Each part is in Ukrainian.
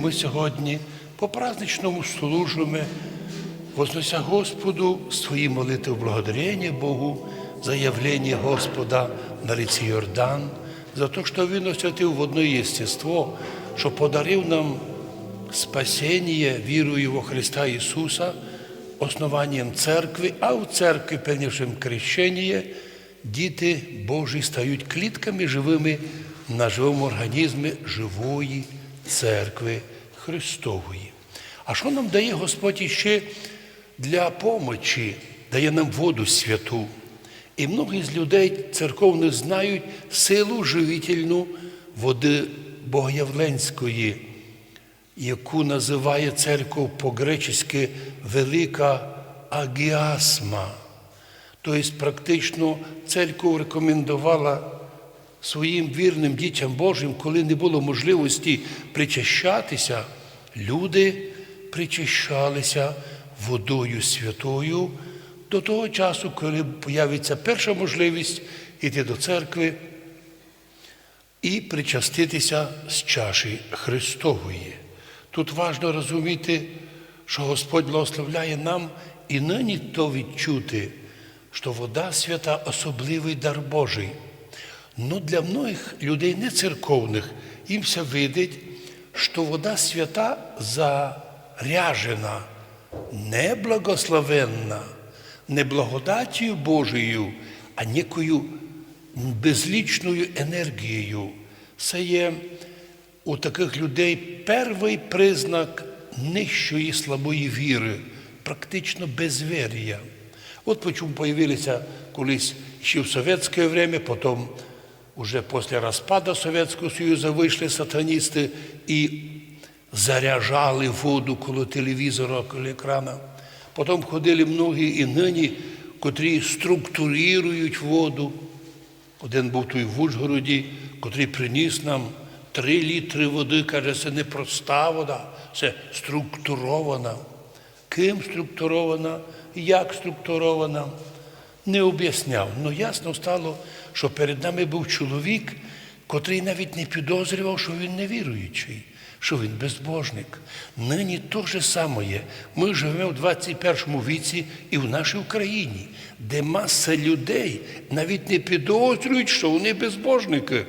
ми сьогодні по праздничному служимо, вознося Господу свої молитви благодарення Богу за явлення Господа на ріці Йордан, за те, що Він освятив в одно єстество, що подарив нам спасіння вірою во Христа Ісуса, основанням церкви, а в церкві, прийнявшим крещення, діти Божі стають клітками живими на живому організмі живої церкви Христової. А що нам дає Господь іще для помочі? Дає нам воду святу. І многі з людей церковних знають силу живительну води Богоявленської, яку називає церков по-гречески Велика Агіасма. Тобто, практично церква рекомендувала своїм вірним дітям Божим, коли не було можливості причащатися, люди причащалися водою святою до того часу, коли появиться перша можливість йти до церкви і причаститися з чаші Христової. Тут важливо розуміти, що Господь благословляє нам і нині то відчути, що вода свята особливий дар Божий. Ну для многих людей не церковних їм все видить, що вода свята заряжена, не благословенна, не благодаттю Божою, а некою безлічною енергією. Це є у таких людей перший признак нижчої слабої віри, практично безвір'я. От почему появилися колись ще в совєтське время, потім уже після розпаду Совєтського Союзу вийшли сатаністи і заряджали воду коло телевізора, коло екрана. Потім ходили многі і нині, котрі структурують воду. Один був той в Ужгороді, котрий приніс нам три літри води, каже, це не проста вода, це структурована. Ким структурована, як структурована, не об'ясняв. Ну ясно стало, що перед нами був чоловік, котрий навіть не підозрював, що він невіруючий, що він безбожник. Нині то же саме є. Ми живемо в 21 віці і в нашій Україні, де маса людей навіть не підозрюють, що вони безбожники.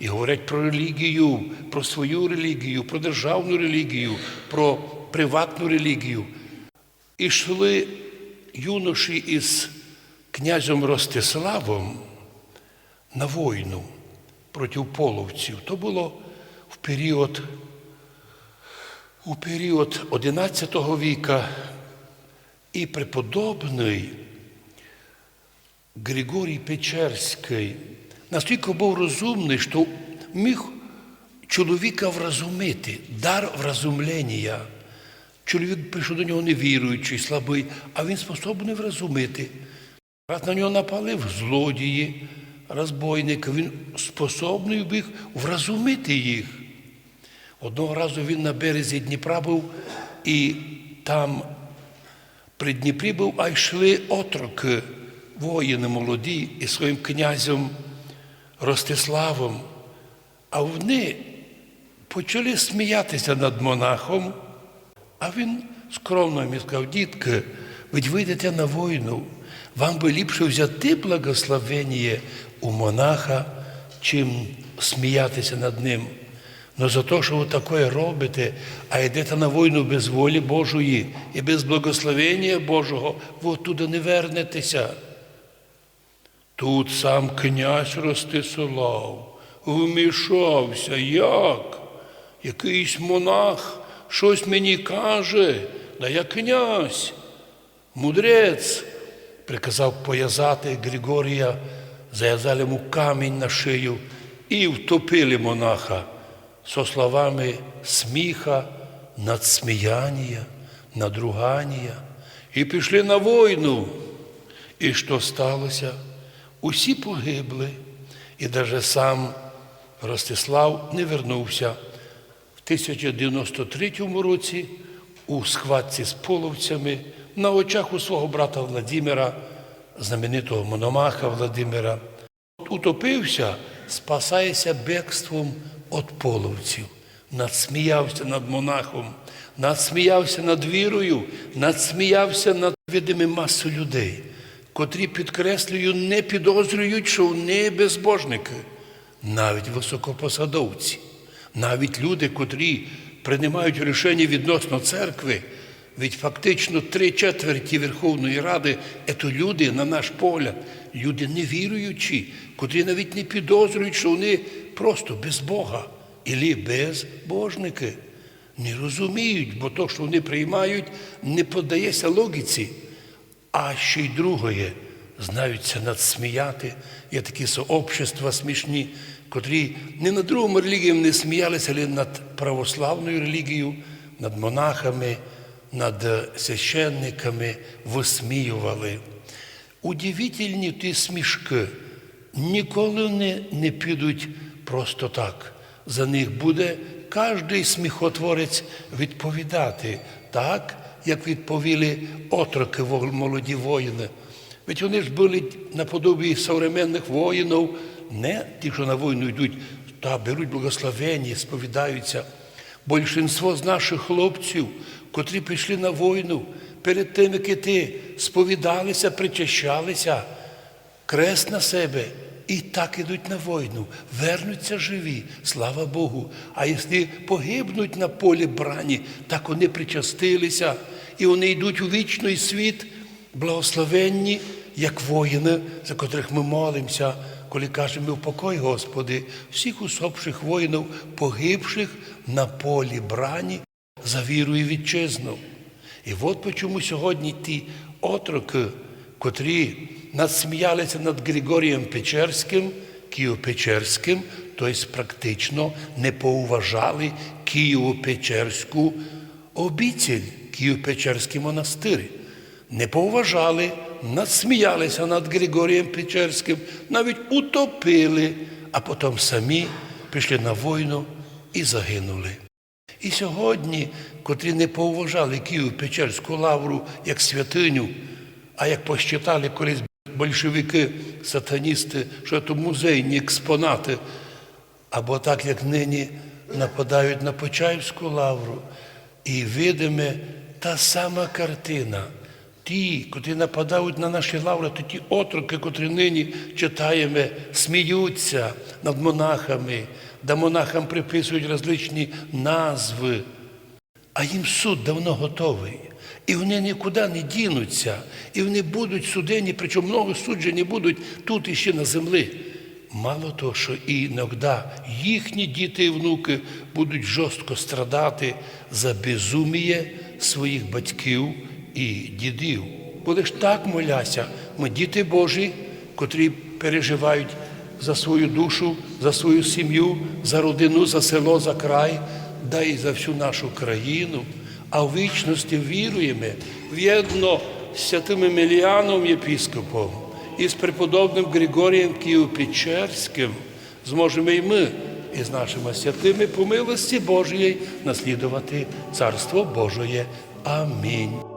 І говорять про релігію, про свою релігію, про державну релігію, про приватну релігію. І йшли юноші із князем Ростиславом на війну проти половців. То було в період, у період 11 віка і преподобний Григорій Печерський настільки був розумний, що міг чоловіка вразумити, дар вразумлення. Чоловік прийшов до нього невіруючий, слабий, а він способний вразумити. Раз на нього напали в злодії, розбойники, він способний був вразумити їх. Одного разу він на березі Дніпра був і там при Дніпрі був, а йшли отроки, воїни молоді із своїм князем Ростиславом. А вони почали сміятися над монахом. А він скромно йому сказав, дітки, ви вийдете на війну, вам би ліпше взяти благословення у монаха, чим сміятися над ним. Но за те, що ви таке робите, а йдете на війну без волі Божої і без благословення Божого, ви оттуда не вернетеся. Тут сам князь Ростислав вмішався. Як? Якийсь монах щось мені каже, да я князь, мудрець, приказав пов'язати Григорія, зав'язали йому камінь на шию і втопили монаха со словами сміха, надсміяння, надругання. І пішли на війну. І що сталося? Усі погибли, і навіть сам Ростислав не вернувся. В 1093 році у схватці з половцями на очах у свого брата Владимира, знаменитого мономаха Владимира, утопився, спасається бегством від половців. надсміявся над монахом, надсміявся над вірою, надсміявся над видими масу людей, котрі, підкреслюю, не підозрюють, що вони безбожники, навіть високопосадовці, навіть люди, котрі приймають рішення відносно церкви. Ведь фактично три четверті Верховної Ради це люди, на наш погляд, люди невіруючі, котрі навіть не підозрюють, що вони просто без Бога і безбожники. Не розуміють, бо то, що вони приймають, не піддається логіці. А ще й другое, знаються надсміяти. Є такі сообщества смішні, котрі не над другими релігіями не сміялися, але над православною релігією, над монахами, над священниками висміювали. Удивительні ті смішки ніколи не, не підуть просто так. За них буде кожний сміхотворець відповідати так, як відповіли отроки молоді воїни. Ведь вони ж були наподобі современних воїнів, не ті, що на війну йдуть, та беруть благословення, сповідаються. Большинство з наших хлопців, котрі пішли на війну, перед тим, як іти, сповідалися, причащалися, крест на себе і так ідуть на війну, вернуться живі, слава Богу. А якщо погибнуть на полі брані, так вони причастилися, і вони йдуть у вічний світ, благословенні, як воїни, за котрих ми молимося, коли кажемо упокой, Господи, всіх усопших воїнів, погибших на полі брані за віру і вітчизну. І от чому сьогодні ті отроки, котрі надсміялися над Григорієм Печерським, Києво-Печерським, тобто практично не поуважали Києво-Печерську обіціль, Києво-Печерський монастир. Не поуважали, надсміялися над Григорієм Печерським, навіть утопили, а потім самі пішли на війну і загинули. І сьогодні, котрі не поважали Київ-Печерську лавру як святиню, а як посчитали колись большевики, сатаністи, що це музейні експонати, або так, як нині нападають на Почаївську лавру, і видиме та сама картина. Ті, котрі нападають на наші лаври, то ті отроки, котрі нині читаємо, сміються над монахами, да монахам приписують различні назви, а їм суд давно готовий. І вони нікуди не дінуться, і вони будуть судені, причому много суджені будуть тут і ще на землі. Мало того, що іноді їхні діти і внуки будуть жорстко страдати за безуміє своїх батьків і дідів. Ж так моляся, ми діти Божі, котрі переживають за свою душу, за свою сім'ю, за родину, за село, за край, да і за всю нашу країну. А в вічності віруємо в'єдно з святим Еміліаном єпіскопом і з преподобним Григорієм Києво-Печерським зможемо і ми із нашими святими по милості Божої наслідувати Царство Божоє. Амінь.